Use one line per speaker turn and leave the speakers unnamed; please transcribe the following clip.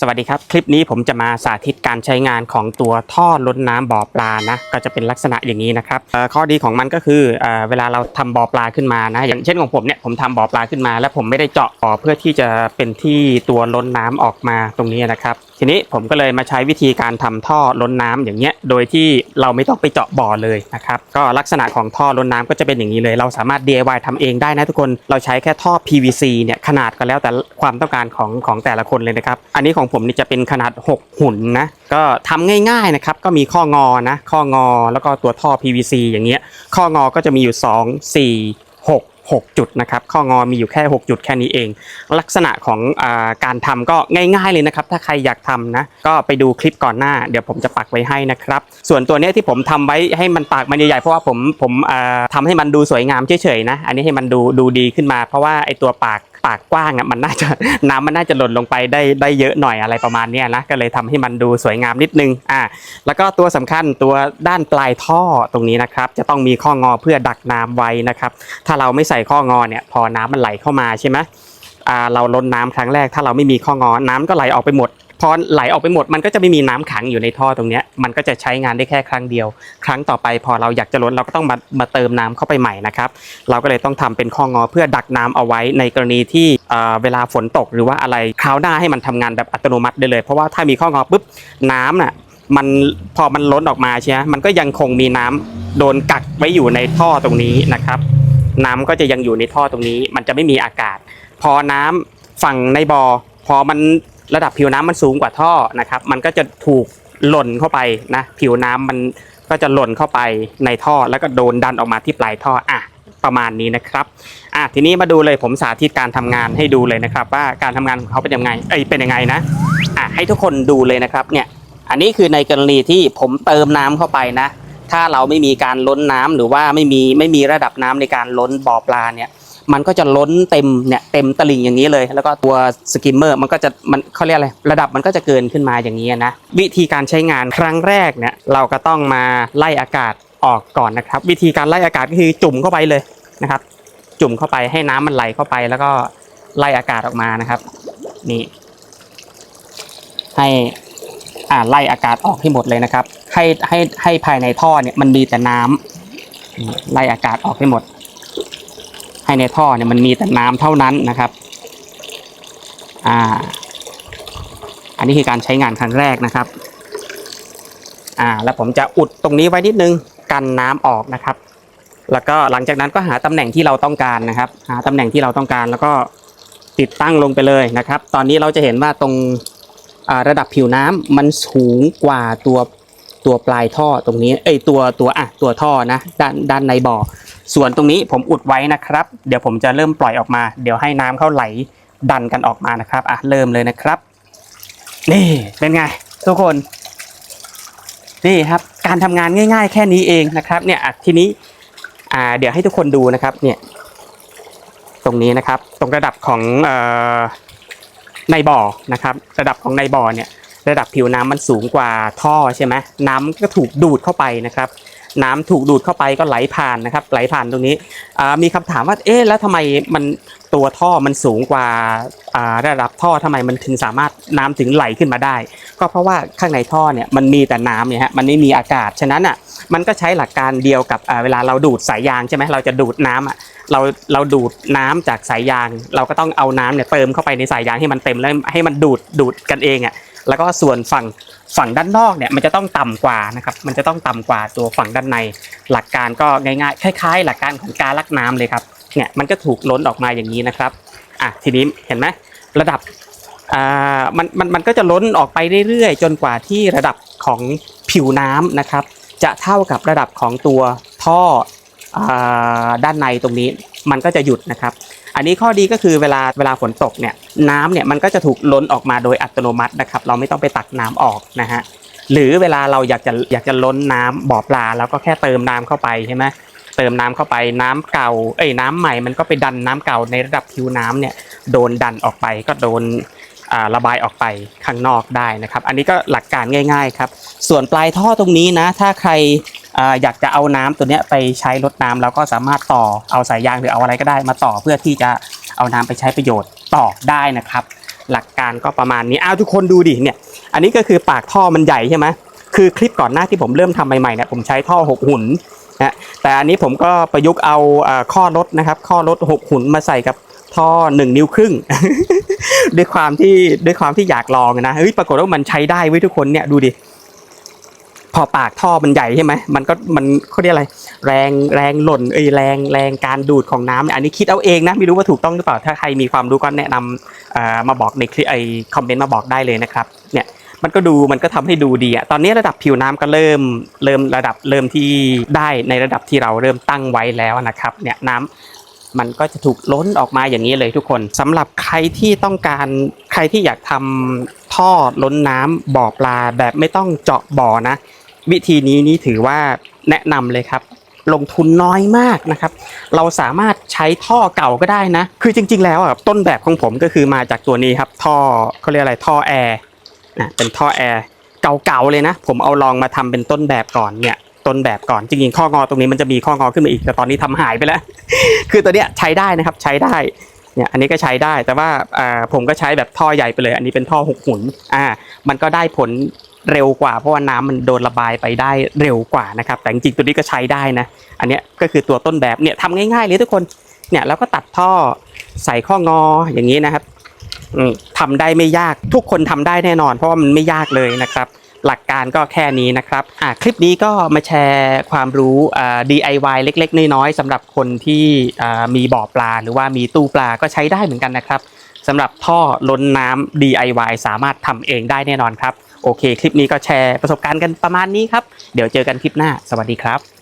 สวัสดีครับ คลิปนี้ผมจะมาสาธิตการใช้งานของตัวท่อล้นน้ำบ่อปลานะก็จะเป็นลักษณะอย่างนี้นะครับข้อดีของมันก็คือเออเวลาเราทำบ่อปลาขึ้นมานะอย่างเช่นของผมเนี่ยผมทำบ่อปลาขึ้นมา แล้วผมไม่ได้เจาะบ่อเพื่อที่จะเป็นที่ตัวล้นน้ำออกมาตรงนี้นะครับ ทีนี้ผมก็เลยมาใช้วิธีการทำท่อล้นน้ำอย่างเงี้ย โดยที่เราไม่ต้องไปเจาะบ่อเลยนะครับ ก็ลักษณะของท่อล้นน้ำก็จะเป็นอย่างนี้เลย เราสามารถ DIY ทำเองได้นะทุกคน เราใช้แค่ท่อ PVC เนี่ยขนาดก็แล้วแต่ความต้องการของของแต่ละคนเลยนะครับ อันนี้ของผมนี่จะเป็นขนาด 6 หุ่นนะ ก็ทำง่ายๆนะครับ ก็มีข้องอนะ ข้องอแล้วก็ตัวท่อ PVC อย่างเงี้ย ข้องอก็จะมีอยู่ 2 4 6 6 จุดนะครับข้องอมีอยู่แค่ 6 จุดแค่นี้เอง ลักษณะของอาการทำก็ง่ายๆเลยนะครับ ถ้าใครอยากทำนะก็ไปดูคลิปก่อนหน้า เดี๋ยวผมจะปักไว้ให้นะครับ ส่วนตัวเนี้ยที่ผมทำไว้ให้มันปากมันใหญ่ๆเพราะว่าผมผมอ่าทำให้มันดูสวยงามเฉยๆนะ อันนี้ให้มันดูดูดีขึ้นมา เพราะว่าไอตัวปากปากกว้างอะมันน่าจะน้ำมันน่าจะหล่นลงไปได้ได้เยอะหน่อยอะไรประมาณเนี้ยนะก็เลยทำให้มันดูสวยงามนิดนึงอ่าแล้วก็ตัวสำคัญตัวด้านปลายท่อตรงนี้นะครับ จะต้องมีข้องอเพื่อดักน้ำไว้นะครับ ถ้าเราไม่ใส่ข้องอเนี่ยพอน้ำมันไหลเข้ามาใช่ไหมอ่าเราล้นน้ำครั้งแรกถ้าเราไม่มีข้องอน้ำก็ไหลออกไปหมด พอไหลออกไปหมดมันก็จะไม่มีน้ำขังอยู่ในท่อตรงนี้มันก็จะใช้งานได้แค่ครั้งเดียว ครั้งต่อไปพอเราอยากจะล้นเราก็ต้องมามาเติมน้ำเข้าไปใหม่นะครับเราก็เลยต้องทำเป็นข้องอเพื่อดักน้ำเอาไว้ในกรณีที่เเวลาฝนตกหรือว่าอะไรคราวหน้าให้มันทำงานแบบอัตโนมัติได้เลย เพราะว่าถ้ามีข้องอปุ๊บน้ำน่ะมันพอมันล้นออกมาใช่ไหมมันก็ยังคงมีน้ำโดนกักไว้อยู่ในท่อตรงนี้นะครับ น้ำก็จะยังอยู่ในท่อตรงนี้ มันจะไม่มีอากาศ พอน้ำฝั่งในบ่อพอมัน ระดับผิวน้ำมันสูงกว่าท่อนะครับ มันก็จะถูกหล่นเข้าไปนะผิวน้ำมันก็จะหล่นเข้าไปในท่อแล้วก็โดนดันออกมาที่ปลายท่ออะประมาณนี้นะครับอะทีนี้มาดูเลยผมสาธิตการทำงานให้ดูเลยนะครับ ว่าการทำงานของเขาเป็นยังไงเอ้ยเป็นยังไงนะอะให้ทุกคนดูเลยนะครับเนี่ยอันนี้คือในกรณีที่ผมเติมน้ำเข้าไปนะ ถ้าเราไม่มีการล้นน้ำหรือว่าไม่มีไม่มีระดับน้ำในการล้นบ่อปลาเนี่ย มันก็จะล้นเต็มเนี่ยเต็มตลิ่งอย่างนี้เลย แล้วก็ตัวสกิมเมอร์มันก็จะมันเขาเรียกอะไรระดับมันก็จะเกินขึ้นมาอย่างนี้นะวิธีการใช้งานครั้งแรกเนี่ยเราก็ต้องมาไล่อากาศออกก่อนนะครับ วิธีการไล่อากาศก็คือจุ่มเข้าไปเลยนะครับ จุ่มเข้าไปให้น้ำมันไหลเข้าไปแล้วก็ไล่อากาศออกมานะครับ นี่ ให้อ่าไล่อากาศออกให้หมดเลยนะครับ ให้ให้ให้ภายในท่อเนี่ยมันมีแต่น้ำนี่ไล่อากาศออกให้หมด ให้ในท่อเนี่ยมันมีแต่น้ำเท่านั้นนะครับ อ่า อันนี้คือการใช้งานครั้งแรกนะครับ อ่า แล้วผมจะอุดตรงนี้ไว้นิดนึงกันน้ำออกนะครับ แล้วก็หลังจากนั้นก็หาตำแหน่งที่เราต้องการนะครับ หาตำแหน่งที่เราต้องการแล้วก็ติดตั้งลงไปเลยนะครับ ตอนนี้เราจะเห็นว่าตรงอ่าระดับผิวน้ำมันสูงกว่าตัวตัวปลายท่อตรงนี้ เอ้ยตัวตัวอะตัวท่อนะด้านด้านในบ่อ ส่วนตรงนี้ผมอุดไว้นะครับ เดี๋ยวผมจะเริ่มปล่อยออกมา เดี๋ยวให้น้ำเข้าไหลดันกันออกมานะครับอะเริ่มเลยนะครับ นี่เป็นไง ทุกคน นี่ครับ การทำงานง่าย ๆ แค่นี้เองนะครับ เนี่ยทีนี้อ่าเดี๋ยวให้ทุกคนดูนะครับ เนี่ยตรงนี้นะครับ ตรงระดับของออในบ่อนะครับ ระดับของในบ่อเนี่ย ระดับผิวน้ำมันสูงกว่าท่อใช่ไหมน้ำก็ถูกดูดเข้าไปนะครับ น้ำถูกดูดเข้าไปก็ไหลผ่านนะครับ ไหลผ่านตรงนี้มีคำถามว่าเอ๊ะแล้วทำไมมันตัวท่อมันสูงกว่าระดับท่อทำไมมันถึงสามารถน้ำถึงไหลขึ้นมาได้ ก็เพราะว่าข้างในท่อเนี่ยมันมีแต่น้ำเนี่ยฮะมันไม่มีอากาศฉะนั้นอะมันก็ใช้หลักการเดียวกับเวลาเราดูดสายยางใช่ไหมเราจะดูดน้ำอะเราเราดูดน้ำจากสายยาง เราก็ต้องเอาน้ำเนี่ยเติมเข้าไปในสายยางให้มันเต็มแล้วให้มันดูดดูดกันเองอะ แล้วก็ส่วนฝั่งฝั่งด้านนอกเนี่ยมันจะต้องต่ำกว่านะครับมันจะต้องต่ำกว่าตัวฝั่งด้านใน หลักการก็ง่ายๆ คล้ายๆ หลักการของการลักน้ำเลยครับเนี่ยมันก็ถูกล้นออกมาอย่างนี้นะครับอะทีนี้เห็นไหมระดับอ่ามันมันมันก็จะล้นออกไปเรื่อยๆ จนกว่าที่ระดับของผิวน้ำนะครับ จะเท่ากับระดับของตัวท่ออ่าด้านในตรงนี้มันก็จะหยุดนะครับ อันนี้ข้อดีก็คือเวลาเวลาฝนตกเนี่ยน้ำเนี่ยมันก็จะถูกล้นออกมาโดยอัตโนมัตินะครับ เราไม่ต้องไปตักน้ำออกนะฮะหรือเวลาเราอยากจะอยากจะล้นน้ำบ่อปลาเราก็แค่เติมน้ำเข้าไปใช่ไหมเติมน้ำเข้าไปน้ำเก่าเอ้ยน้ำใหม่มันก็ไปดันน้ำเก่าในระดับผิวน้ำเนี่ยโดนดันออกไปก็โดนระบายออกไปข้างนอกได้นะครับ อันนี้ก็หลักการง่าย ๆ ครับ ส่วนปลายท่อตรงนี้นะ ถ้าใคร อยากจะเอาน้ำตัวเนี้ยไปใช้รดน้ำเราก็สามารถต่อเอาสายยางหรือเอาอะไรก็ได้มาต่อเพื่อที่จะเอาน้ำไปใช้ประโยชน์ต่อได้นะครับ หลักการก็ประมาณนี้อ้าวทุกคนดูดิเนี่ย อันนี้ก็คือปากท่อมันใหญ่ใช่ไหมคือคลิปก่อนหน้าที่ผมเริ่มทำใหม่ๆเนี่ยผมใช้ท่อหกหุ่นนะแต่อันนี้ผมก็ประยุกต์เอาข้อรถนะครับ ข้อรถหกหุ่นมาใส่กับท่อหนึ่งนิ้วครึ่ง ด้วยความที่ด้วยความที่อยากลองนะเฮ้ยปรากฏว่ามันใช้ได้เว้ยทุกคนเนี่ยดูดิ พอปากท่อมันใหญ่ใช่ไหมมันก็มันเขาเรียกอะไร แรงแรงหล่นเอ้ยแรงแรงการดูดของน้ำเนี่ยอันนี้คิดเอาเองนะไม่รู้ว่าถูกต้องหรือเปล่าถ้าใครมีความรู้ก็แนะนำมาบอกในคลิปไอคอมเมนต์มาบอกได้เลยนะครับเนี่ยมันก็ดูมันก็ทำให้ดูดีอะตอนนี้ระดับผิวน้ำก็เริ่มเริ่มระดับเริ่มที่ได้ในระดับที่เราเริ่มตั้งไว้แล้วนะครับเนี่ยน้ำมันก็จะถูกล้นออกมาอย่างนี้เลยทุกคนสำหรับใครที่ต้องการใครที่อยากทำท่อล้นน้ำบ่อปลาแบบไม่ต้องเจาะบ่อนะ วิธีนี้นี่ถือว่าแนะนำเลยครับ ลงทุนน้อยมากนะครับ เราสามารถใช้ท่อเก่าก็ได้นะ คือจริง ๆ แล้วอะต้นแบบของผมก็คือมาจากตัวนี้ครับ ท่อเขาเรียกอะไรท่อแอร์นะเป็นท่อแอร์เก่าๆเลยนะ ผมเอาลองมาทำเป็นต้นแบบก่อนเนี่ยต้นแบบก่อนจริงๆข้องอตรงนี้มันจะมีข้องอขึ้นมาอีกแต่ตอนนี้ทำหายไปแล้ว คือตัวเนี้ยใช้ได้นะครับใช้ได้เนี่ยอันนี้ก็ใช้ได้แต่ว่าอ่าผมก็ใช้แบบท่อใหญ่ไปเลย อันนี้เป็นท่อหกหุ่นอ่ามันก็ได้ผล เร็วกว่าเพราะว่าน้ำมันโดนระบายไปได้เร็วกว่านะครับแต่จริงๆตัวนี้ก็ใช้ได้นะ อันนี้ก็คือตัวต้นแบบเนี่ยทำง่ายๆเลยทุกคนเนี่ยแล้วก็ตัดท่อใส่ข้องออย่างนี้นะครับอืมทำได้ไม่ยากทุกคนทำได้แน่นอน เพราะว่ามันไม่ยากเลยนะครับ หลักการก็แค่นี้นะครับอะคลิปนี้ก็มาแชร์ความรู้ DIY เล็ก ๆ น้อยๆสำหรับคนที่มีบ่อปลา หรือว่ามีตู้ปลาก็ใช้ได้เหมือนกันนะครับสำหรับท่อล้นน้ำ DIY สามารถทำเองได้แน่นอนครับ โอเค คลิปนี้ก็แชร์ประสบการณ์กันประมาณนี้ครับ เดี๋ยวเจอกันคลิปหน้า สวัสดีครับ